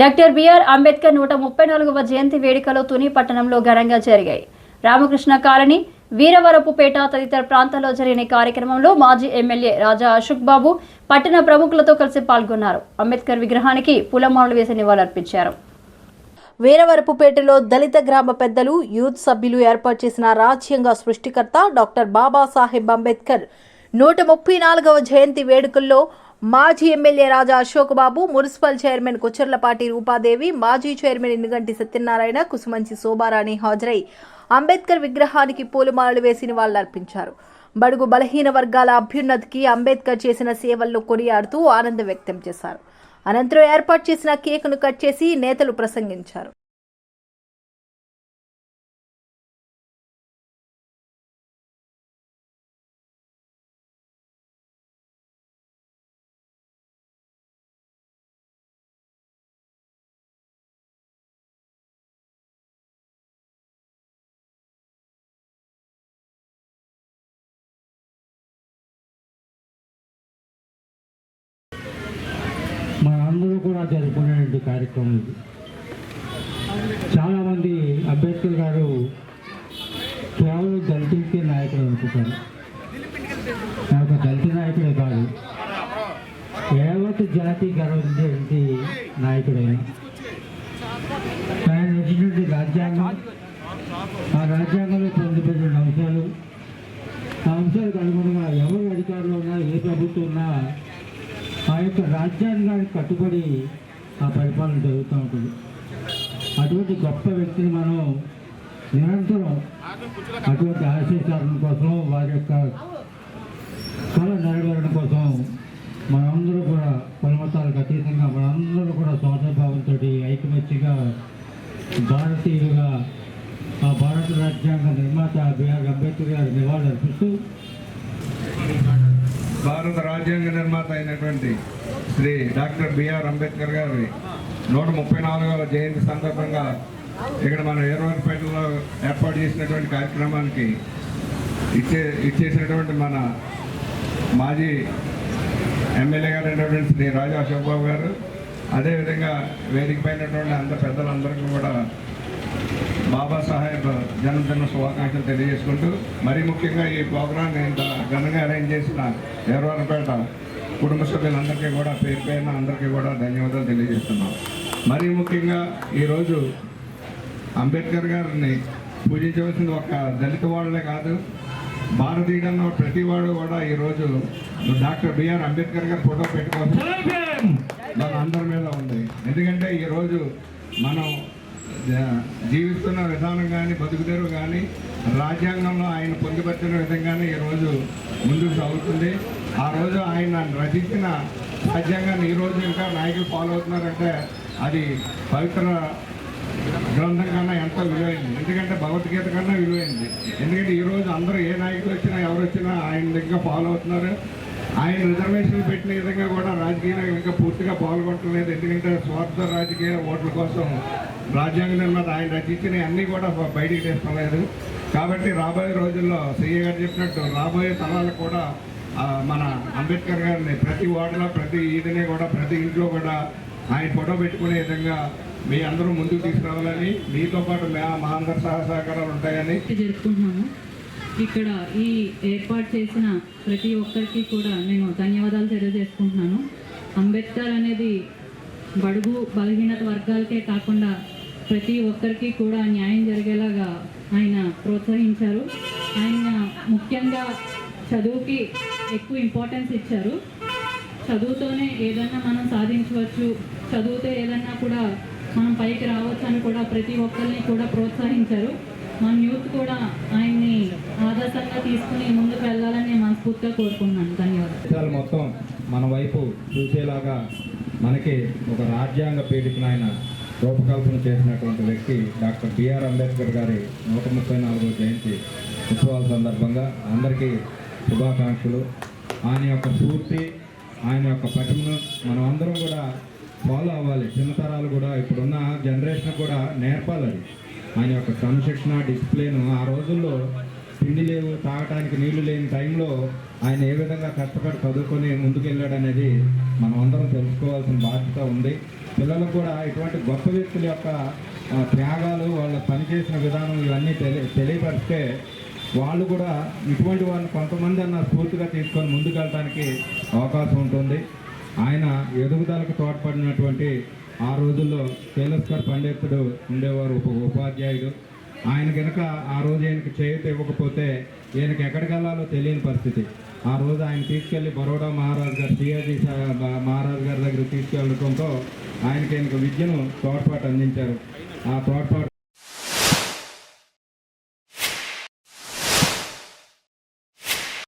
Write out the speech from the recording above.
Doctor BR Ambedkar నూట ముప్పై నాలుగవ జయంతి వేడుకలు తుని పట్టణంలో ఘనంగా జరిగాయి. రామకృష్ణ కాలనీ వీరవరపుపేట తదితర ప్రాంతాల్లో జరిగిన కార్యక్రమంలో మాజీ ఎమ్మెల్యే రాజా అశోక్ బాబు పట్టణ ప్రముఖులతో కలిసి పాల్గొన్నారు. అంబేద్కర్ విగ్రహానికి పూలమాలలు వేసి నివాళులర్పించారు. వీరవరపుపేటలో దళిత గ్రామ పెద్దలు యూత్ సభ్యులు ఏర్పాటు చేసిన రాజ్యాంగ సృష్టికర్త డాక్టర్ బాబాసాహెబ్ అంబేద్కర్ నూట ముప్పై నాలుగవ జయంతి వేడుకల్లో మాజీ MLA Raja Ashok Babu municipal chairman Kucharlapati Rupadevi మాజీ చైర్మన్ ఇనుగంటి సత్యనారాయణ కుసుమంచి శోభారాణి హాజరై అంబేద్కర్ విగ్రహానికి పూలమాలలు వేసి నివాళులర్పించారు. బడుగు బలహీన వర్గాల అభ్యున్నతికి అంబేద్కర్ చేసిన సేవలను కొనియాడుతూ ఆనందం వ్యక్తం చేశారు. అనంతరం ఏర్పాటు చేసిన కేకును కట్ చేసి నేతలు ప్రసంగించారు. మనందరూ కూడా జరుపుకునేటువంటి కార్యక్రమం ఇది. చాలామంది అంబేద్కర్ గారు కేవలం దళితులకే నాయకుడు అనుకుంటారు. నాకు ఒక దళిత నాయకుడే కాదు. యావత్ జాతి గర్వించేటువంటి నాయకుడైన. ఆయన వచ్చినటువంటి రాజ్యాంగం ఆ రాజ్యాంగం పొందుపరిచిన అంశాలు ఆ అంశాలకు అనుగుణంగా ఎవరు అధికారంలో ఉన్నా ఏ ప్రభుత్వం ఉన్నా ఆ యొక్క రాజ్యాంగానికి కట్టుబడి ఆ పరిపాలన జరుగుతూ ఉంటుంది. అటువంటి గొప్ప వ్యక్తిని మనం నిరంతరం అటువంటి ఆశీర్వాదం కోసం వారి యొక్క కళ నెరవేరడం కోసం మనందరూ కూడా కులమతాలకు అతీతంగా మనందరూ కూడా సోదరభావంతో ఐకమత్యంగా భారతీయులుగా ఆ భారత రాజ్యాంగ నిర్మాత బిఆర్ అంబేద్కర్ గారి నివాళులు అర్పిస్తూ భారత రాజ్యాంగ నిర్మాత అయినటువంటి శ్రీ డాక్టర్ బిఆర్ అంబేద్కర్ గారి నూట ముప్పై నాలుగవ జయంతి సందర్భంగా ఇక్కడ మన ఏర్వారిపేటలో ఏర్పాటు చేసినటువంటి కార్యక్రమానికి ఇచ్చే ఇచ్చేసినటువంటి మన మాజీ ఎమ్మెల్యే గారు అయినటువంటి శ్రీ రాజా అశోక్ బాబు గారు అదేవిధంగా వేదిక పైనటువంటి అంత పెద్దలందరికీ కూడా బాబాసాహెబ్ జన్మదిన శుభాకాంక్షలు తెలియజేసుకుంటూ మరీ ముఖ్యంగా ఈ ప్రోగ్రాన్ని ఇంత ఘనంగా అరేంజ్ చేసిన ఏర్వారపేట కుటుంబ సభ్యులందరికీ కూడా పేరు పేరున అందరికీ కూడా ధన్యవాదాలు తెలియజేస్తున్నాం. మరీ ముఖ్యంగా ఈరోజు అంబేద్కర్ గారిని పూజించవలసింది ఒక దళిత వాళ్ళే కాదు భారతీయుడన్న ప్రతి వాడు కూడా ఈరోజు డాక్టర్ బిఆర్ అంబేద్కర్ గారి ఫోటో పెట్టుకోవచ్చు. మన అందరి మీద ఉంది. ఎందుకంటే ఈరోజు మనం జీవిస్తున్న విధానం కానీ బతుకుదేరు కానీ రాజ్యాంగంలో ఆయన పొందుపరిచిన విధంగానే ఈరోజు ముందుకు సాగుతుంది. ఆ రోజు ఆయన రచించిన రాజ్యాంగాన్ని ఈరోజు ఇంకా నాయకులు ఫాలో అవుతున్నారంటే అది పవిత్ర గ్రంథం కన్నా ఎంతో విలువైంది. ఎందుకంటే భగవద్గీత కన్నా విలువైంది. ఎందుకంటే ఈరోజు అందరూ ఏ నాయకులు వచ్చినా ఎవరు వచ్చినా ఆయన దగ్గర ఫాలో అవుతున్నారు. ఆయన రిజర్వేషన్లు పెట్టిన విధంగా కూడా రాజకీయంగా ఇంకా పూర్తిగా పాల్గొంటలేదు ఎందుకంటే స్వార్థ రాజకీయ ఓట్ల కోసం రాజ్యాంగ నిర్మాత ఆయన రచించిన అన్నీ కూడా బయటికి తెస్తలేదు. కాబట్టి రాబోయే రోజుల్లో సీఏ గారు చెప్పినట్టు రాబోయే తరాలకు కూడా మన అంబేద్కర్ గారిని ప్రతి వార్డులో ప్రతి ఈదిని కూడా ప్రతి ఇంట్లో కూడా ఆయన ఫోటో పెట్టుకునే విధంగా మీ అందరూ ముందుకు తీసుకురావాలని మీతో పాటు మా మా అందరి సహ సహకారాలు ఉంటాయని జరుపుకుంటున్నాము. ఇక్కడ ఈ ఏర్పాటు చేసిన ప్రతి ఒక్కరికి కూడా నేను ధన్యవాదాలు తెలియజేసుకుంటున్నాను. అంబేద్కర్ అనేది బడుగు బలహీనత వర్గాలకే కాకుండా ప్రతి ఒక్కరికి కూడా న్యాయం జరిగేలాగా ఆయన ప్రోత్సహించారు. ఆయన ముఖ్యంగా చదువుకి ఎక్కువ ఇంపార్టెన్స్ ఇచ్చారు. చదువుతోనే ఏదన్నా మనం సాధించవచ్చు చదువుతో ఏదన్నా కూడా మనం పైకి రావచ్చు అని కూడా ప్రతి ఒక్కరిని కూడా ప్రోత్సహించారు. మన యూత్ కూడా ఆయన్ని ఆదర్శంగా తీసుకుని ముందుకు వెళ్ళాలని నేను మనస్ఫూర్తిగా కోరుకున్నాను ధన్యవాదాలు. మొత్తం మన వైపు చూసేలాగా మనకి ఒక రాజ్యాంగ పీఠికను ఆయన రూపకల్పన చేసినటువంటి వ్యక్తి డాక్టర్ బిఆర్ అంబేద్కర్ గారి నూట ముప్పై నాలుగో జయంతి ఉత్సవాల సందర్భంగా అందరికీ శుభాకాంక్షలు. ఆయన యొక్క స్ఫూర్తి ఆయన యొక్క పటిమను మనం అందరం కూడా ఫాలో అవ్వాలి. చిన్న తరాలు కూడా ఇప్పుడున్న జనరేషన్ కూడా నేర్పాలి అది. ఆయన యొక్క క్రమశిక్షణ డిసిప్లిన్ ఆ రోజుల్లో తిండి లేవు తాగటానికి నీళ్ళు లేని టైంలో ఆయన ఏ విధంగా కష్టపడి చదువుకొని ముందుకెళ్ళాడు అనేది మనం అందరం తెలుసుకోవాల్సిన బాధ్యత ఉంది. పిల్లలకు కూడా ఇటువంటి గొప్ప వ్యక్తుల యొక్క త్యాగాలు వాళ్ళ పనిచేసిన విధానం ఇవన్నీ తెలియ తెలియపరిస్తే వాళ్ళు కూడా ఇటువంటి వాళ్ళని కొంతమంది అన్న స్ఫూర్తిగా తీసుకొని ముందుకెళ్ళడానికి అవకాశం ఉంటుంది. ఆయన ఎదుగుదలకు తోడ్పడినటువంటి ఆ రోజుల్లో కేలస్కర్ పండితుడు ఉండేవారు ఉప ఉపాధ్యాయుడు. ఆయన కనుక ఆ రోజు ఆయనకు చేయూత ఇవ్వకపోతే ఈయనకి ఎక్కడికి వెళ్ళాలో తెలియని పరిస్థితి. ఆ రోజు ఆయన తీసుకెళ్ళి బరోడా మహారాజు గారు సిఆర్జీ మహారాజు గారి దగ్గర తీసుకెళ్ళడంతో ఆయనకి ఆయనకు విద్యను తోడ్పాటు అందించారు. ఆ తోడ్పాటు